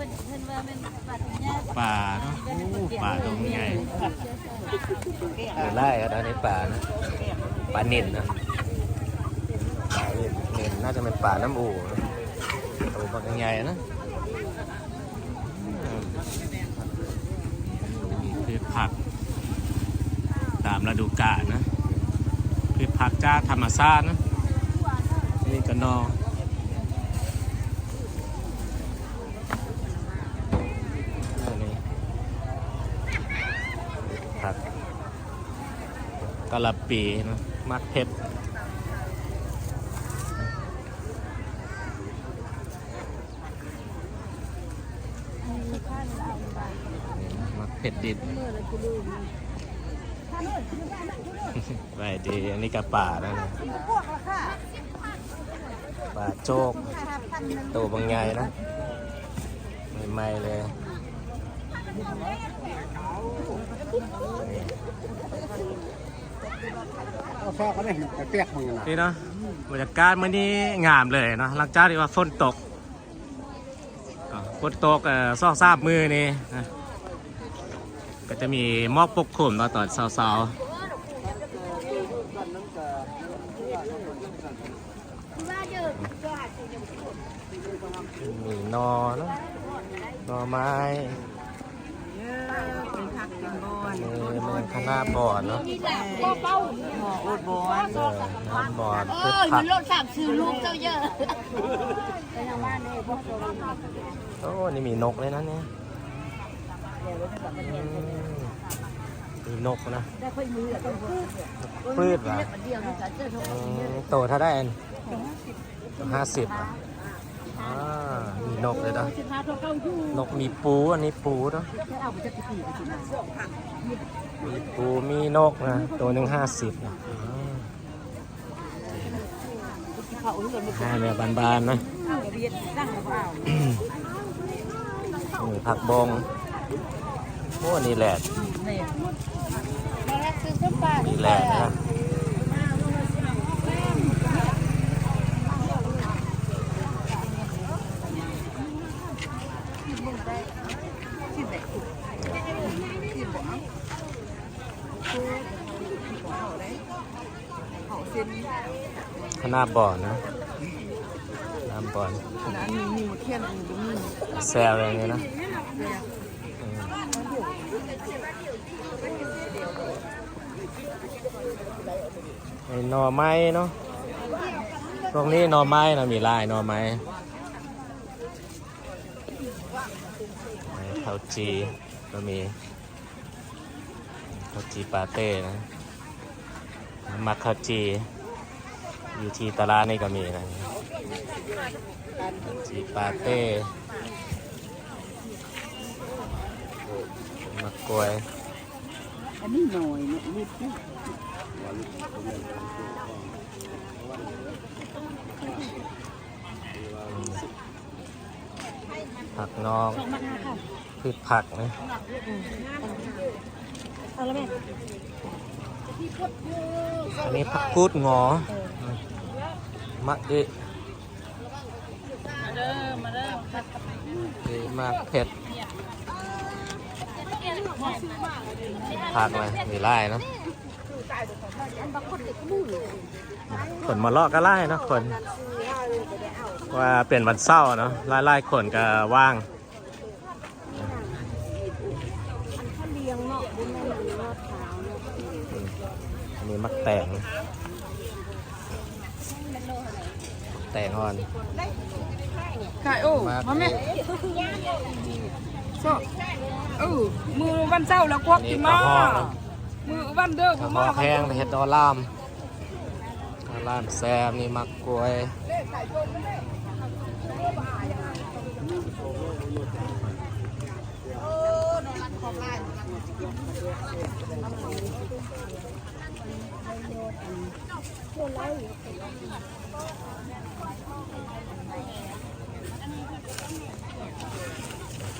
พิ่นเพิ่นว่าเป็นปลาถุงยาป่าเนาะโอ้ป่าตรงใหญ่เออไล่ครับอันนี้ป่านะป่านินนะป่านินนินน่าจะเป็นป่าน้ำอู่นะตัวบางใหญ่นะอืมนี่คือผัก ตามฤดูกาลนะคือผักจากธรรมชาตินะนี่ก็นอ ผักกะหล่ำปีนะมักเพชรมักเผ็ดดิบไปดีอันนี้กับป่าแล้วนะป่าโจกตัวบางใหญ่นะใหม่ๆเลย เอาซอกก็ได้แต่เปียกมึงนะนี่เนาะบรรยากาศมื้อนี้งามเลยเนาะหลังจากที่ว่าฝนตกฝนตกเอ่อซอกซาบมือนี่นะก็จะมีหมอกปกคลุมเนาะตอนเช้าๆ มีนอเนาะหนอไม้ เป็นผักเป็นบ อมันคณะบอดเนาะหออุดบอนเออน้ำบอดเอคืออผัมักนรถสามซื้อลูกเจ้าเยอะโอ้นี่มีนกเลยนะเนี่ยอืมมีนกนะพืชว่ะอืมโตเท่าได้อันห้าสิบอะอ่ามีนกเลยนะนกมีปูอันนี้ปูเนาะ เมีปูมีนกนะ ตัวหนึ่งห้าสิบนะอ่าเขานให้แม่บานๆนะนี่ผักบงโอ้นี่แหละนี่แล้วซื้อเสื้อผ้านี่แหละนะ ที่ไหนที่บ่เอาเขาเส้น คณะบ่อนะน้ำบ่อนขนาดนี้มีหมดเทียนอันนี้มีแซวอะไรเงี้ยนะไอ้หน่อไม้เนาะ ตรงนี้หน่อไม้นะมีลายหน่อไม้ไอ้ข้าวจีก็มีข้าวจีปาเต้นะมักข้าวจี อยู่ที่ตลาดนี่ก็มีนะข้าวจีปาเต้มะกรวยอันนี้หน่อยเนี่ยนิดนึงผักนอกพืชผักนะเอาแล้วแม่อันนี้ผักกูดงอ มะเอะมาเด้อมาเด้อเอะมากเผ็ดผักอะไรมีไล่เนาะคนมาเลาะก็ไล่เนาะคนว่าเป็นวันเศร้าเนาะไล่ไล่คนก็ว่างเขาเลี้ยงเนาะบุญแม่หนูรอดเท้าเนาะอันนี้มักแตง แตงอ่อนไก่โอ้มาแม่ชอบเออมือวันเจ้าแล้วกวักกินมานี่กระห้อนะมือวันเด้อกระผมหอมาแห้งเห็ดดอลลามดอลลามแซมนี่มักกล้วย ใ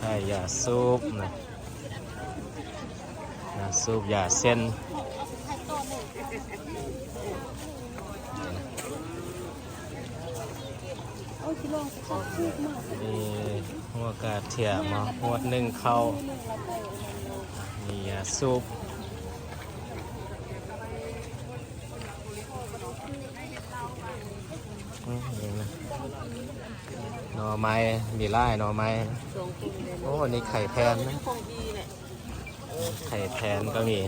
ช่ยาซุปนะยาซุปยาเส้นมีหัวกระเทียมมาหวหนึ่งเข้ามียาซุปอืมนี่นะหน่ อไม้มีไล่หน่อไม้ โอ้นี่ไข่แพนนะไข่แพนก็มี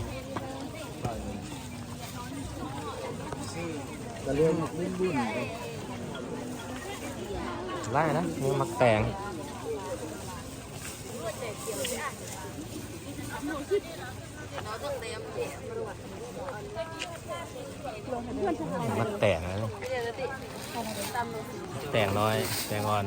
ก็เรื่องรุ่นรุ่นไล่นะมีมักแตงมักแตงนะแตงน้อย แตงอ่อน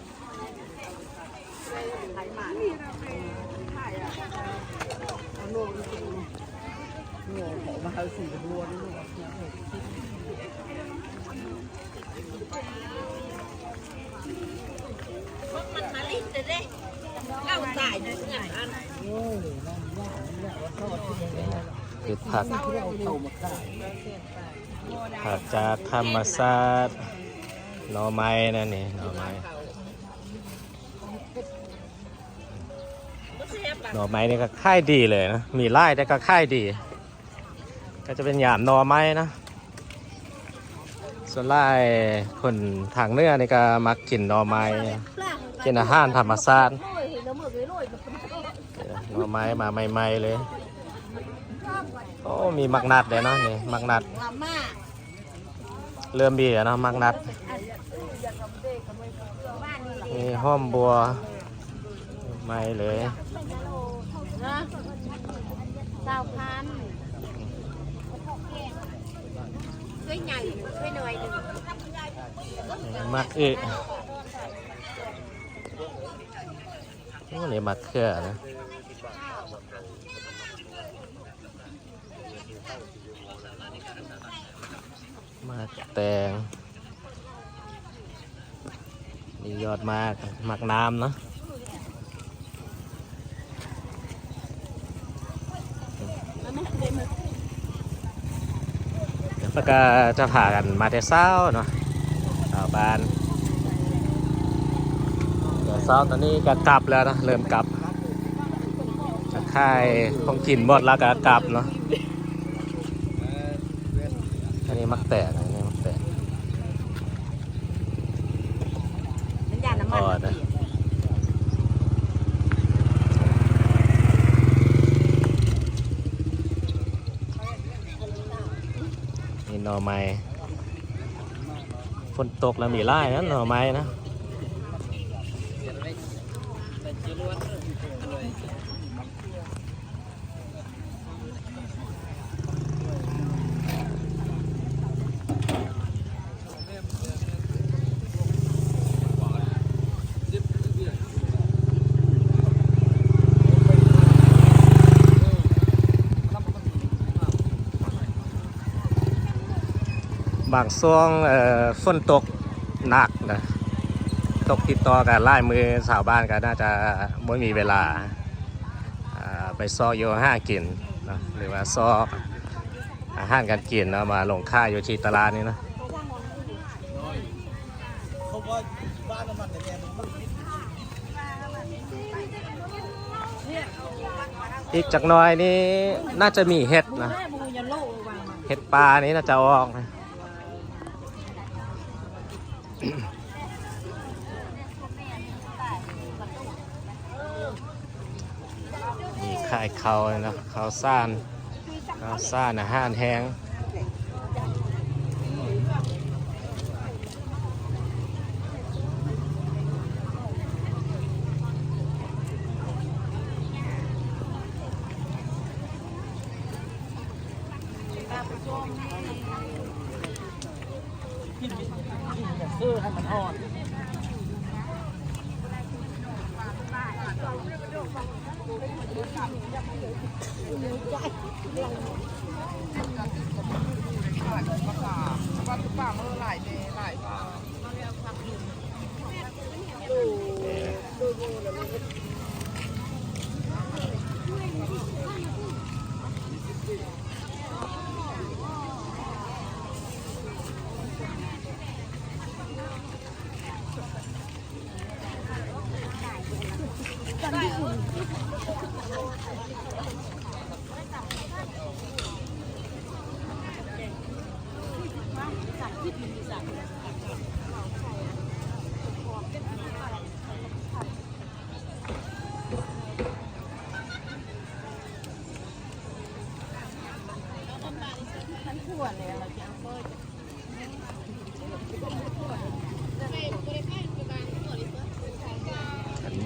มาเอาสีบัวนี่ลูก มันมาลิดเลยเด้เล่าสายนะเนี่ยอัน คือผักผักจากธรรมศาสตร์หน่อไม้นั่นนี่หน่อไม้หน่อไม้นี่ก็ค่ายดีเลยนะ มีไล่แต่ก็ค่ายดี ก็จะเป็นหยามหน่อไม้นะ ส่วนไล่คนทางเนื้อนี่ก็มักกินหน่อไม้กินอาหารธรรมศาสตร์โอ้ยแล้วมือเลยโรยหน่อไม้มาใหม่ๆเลย โอ้มีมักนัดเลยเนาะนี่มักนัด มาม่าเริ่มมีแล้วเนาะมักนัดมีห้อมบัวไม่เลยนะสาวพันช่วยใหญ่ช่วยหน่อยหนึ่งมักอึโอ้นี่มักเขือนะ มักแตงมียอดมากมักน้ำเนาะเดี๋ยวก็จะพากันมาแต่เช้าเนาะชาวบ้านเดี๋ยวเช้าตอนนี้ก็กลับแล้วนะเริ่มกลับจะค่ายของกินหมดแล้วก็กลับเนาะอันนี้มักแตก พอนนะนี่หน่อไม้ฝนตกแล้วมีไล่นะหน่อไม้นะ บางช่วงฝนตกหนักนะตกติดต่อกันไล่มือสาวบ้านก็น่าจะไม่มีเวลาไปซอโยห้ากินนะหรือว่าซออาหารการกินเนาะมาลงค่ายอยู่ที่ตลาดนี่นะอีกจากน้อยนี่น่าจะมีเห็ดนะเห็ดปลานี่น่าจะออกนะ มีขายเขานะเขาซ่านเขาซ่านอาหารแห้ง เสื้อให้มันอ่อนเ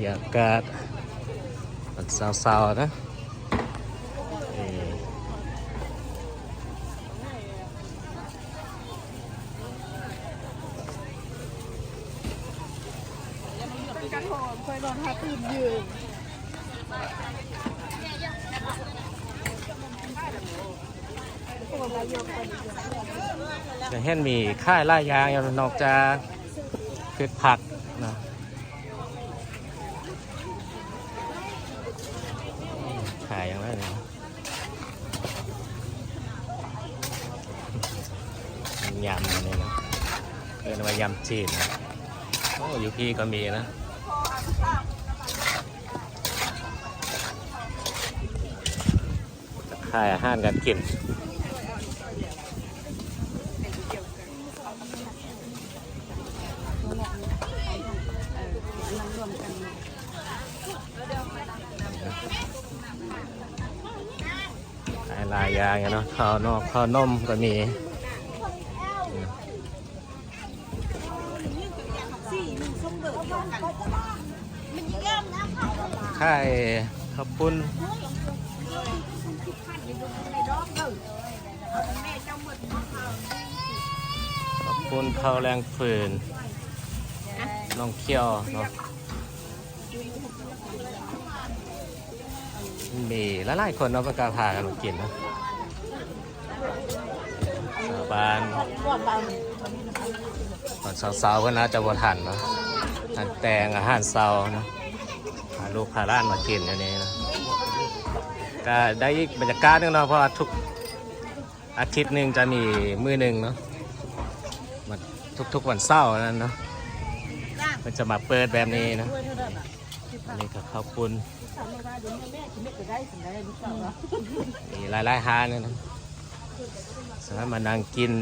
ยากาศมันเศร้าๆนะเอ่อกันหอมเคยนอนหาตื่นยืนจะเห็นมีค่ายล่ายางอยู่นอกจากพืชผักนะขายอย่างไรเนี่ยยำนี่นะเรียกว่ายำจีนนะโอ้อยู่พี่ก็มีนะจะขายอาหารกันกิน ขายหลายอย่างอะเนาะ ข้าวนอกข้าวนมก็มีค่ข้าวปุ้นข้าวปุ้นข้าวแรงฟืนน้องเคี่ยวเนาะมีหลายๆคนเนาะประกาศพากันมากินนะ ชาวบ้านตอนเช้าๆก็น่าจะบทันเนาะทานแตงอาหารเช้าเนาะพาลูกพาล้านมากินอันนี้นะก็ได้อีกบรรยากาศหนึงเนาะเพราะว่าทุกอาทิตย์หนึ่งจะมีมือหนึ่งเนาะมาทุกๆวันเสาร์นั่นเนาะมันจะมาเปิดแบบนี้นะอันนี้ก็ข้าวปุ้นมีหลายหลายๆฮานเลยนะ สามารถมานั่งกิน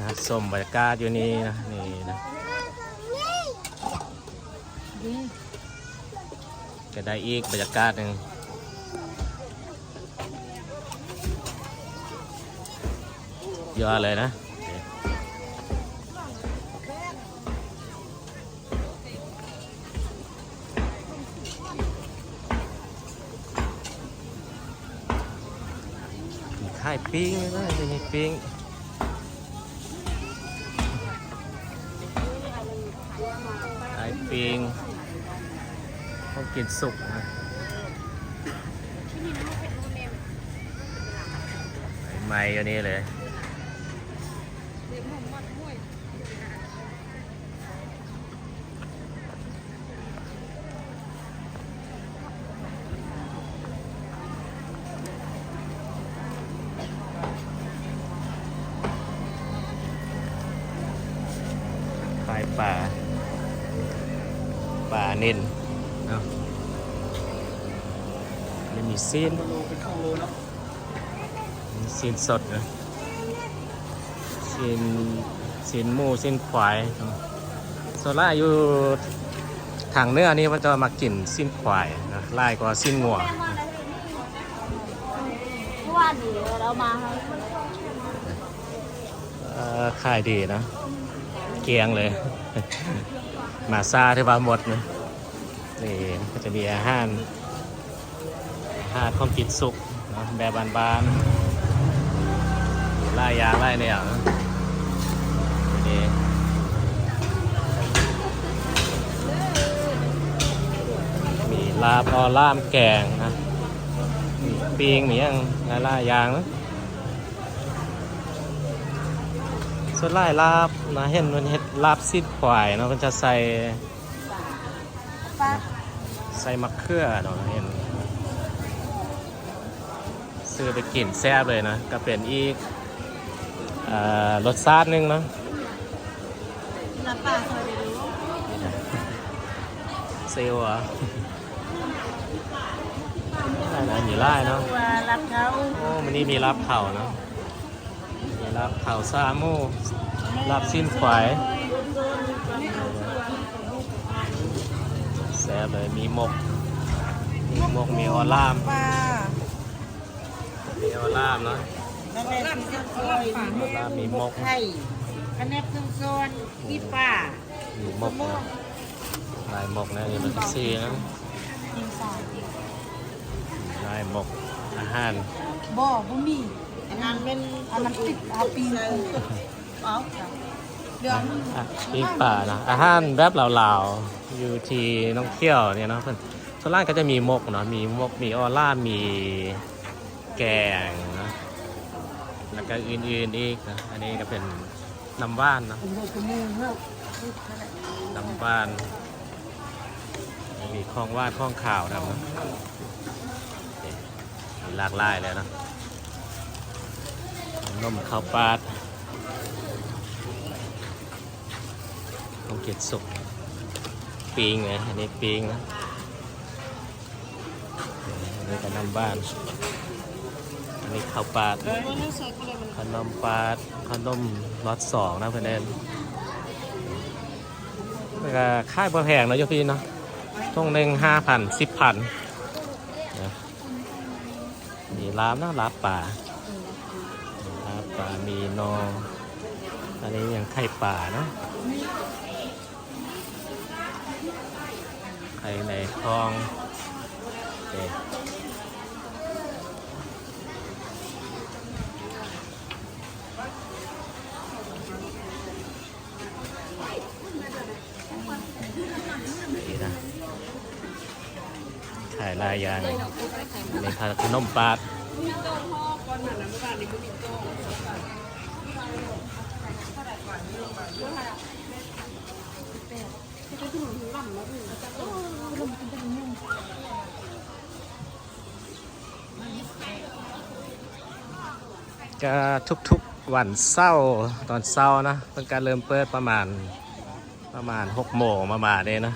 นะสมบรรยากาศอยู่นี่นะนี่นะก็ได้อีกบรรยากาศหนึ่งยอดเลยนะ มีค่ายปิ้งเลยนะมีปิ้งค่ายปิ้งเขากินสุกนะใหม่อยู่นี่เลย ซีนโลเป็นข้าวโลเนมีซีนสดนะซีนซีนหมูซีนควายส่วนล่าอยู่ทางเนื้อนี่มันจะมากินซีนควายนะไล่กว่าซีนงัวเมื่านนี้เรามาเออขายดีนะ เกียงเลย มาซาที่ว่าหมดนะนี่ก็จะมีอาหาร หารความกินสุกนะแบบบานๆไล่ยางไล่เนี่ยนะนี่มีลาบออล่ามแกงนะมีปีงมีอย่างลายๆอย่างนะส่วนไล่ลาบนะเห็นมันเห็ดลาบซีดควายเนาะมันจะใส่ใส่มะเขือเนาะเห็น ซื้อไปกินแซ่บเลยนะ ก็เป็นอีกเอ่อรสชาติหนึงเนาะน้ำปลาเคยไปดูเซลล์เหรอะอะไรนะมีไล่เนาะตัวรับเขาโอ้มันนี่มีลาบเผาเนาะมีลาบเผาซาหมูลาบสิ้นควายแซ่บเลยมีหมกมีหมกมีออลามปลา มีออลามเนาะนั่นแหละที่จะซอยมีมุกลาบมีมกไข่คะแนนเครื่องซอนมีป้ามีมกนะลายมกนะนี่มันก็ซีนะยิงสายลายมกอาหารบ่บ่มีอันนั้นเป็นอันนั้นติดเอาปีนเอาเรื่องอะปีกป่านะอาหารแบบเหล่าๆอยู่ที่น้องเที่ยวเนี่ยเนาะเพื่อนส่วนล่างก็จะมีมกเนาะมีมกมีออร่ามี แกงนะแล้วก็อื่นๆอีกนะอันนี้ก็เป็นน้ำว่านนะผมบอกกับมือเฮ้ยน้ำว่านมีข้องว่านข้องข่าวนะมีหลากหลายเลยนะนมข้าวปลาดข้าวเกล็ดสุกปิงไงอันนี้ปิงนะอันนี้ก็น้ำบ้าน อันนี้ข้าวปาดขนมปลาดขนมรสสองนะเพื่อนเอนแล้วก็ค่ายบะแพงเนาะโยพี่เนาะช่วงหนึ่งห้าพันสิบพันมีลาบนะลาบป่าลาบป่ามีนออันนี้ยังไข่ป่าเนาะไข่ในคลองโอเคายลายยางในขนมปาดก็ทุกๆวันเศร้าตอนเศร้านะเป็นการเริ่มเปิดประมาณประมาณหกโมงประมาณนี้นะ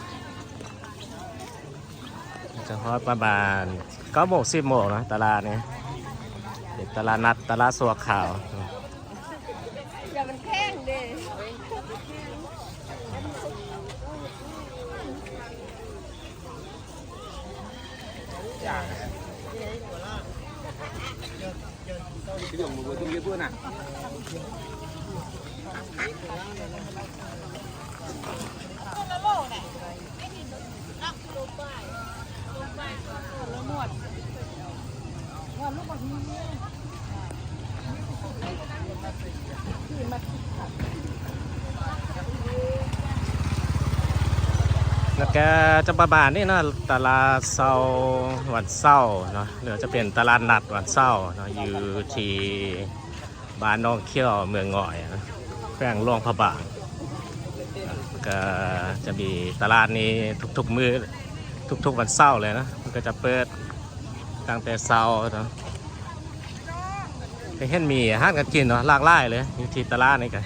จะฮอดประมาณเก้าโมงสิบโมงนะตลาดนี้เด็กตลาดนัดตลาดสัวขาวอย่ามันแข้งเด้ที่ผมบอกว่าต้องเยอะเพื่อนอะ แล้วก็จะประมาณนี้นะตลาดเศร้าวันเศร้าร์เนาะหรือจะเป็นตลาดนัดวันเศร้าร์เนาะอยู่ที่บ้านน้องเขี้ยวเมืองง่อยนะแขวงหลวงพระบางก็จะมีตลาดนี้ทุกๆมือทุกๆวันเศร้าร์เลยนะมันก็จะเปิด ตั้งแต่เช้าเนาะไปเห็นมีอาหารกันกินเนาะหลากหลายเลยอยู่ที่ตลาดนี่กัน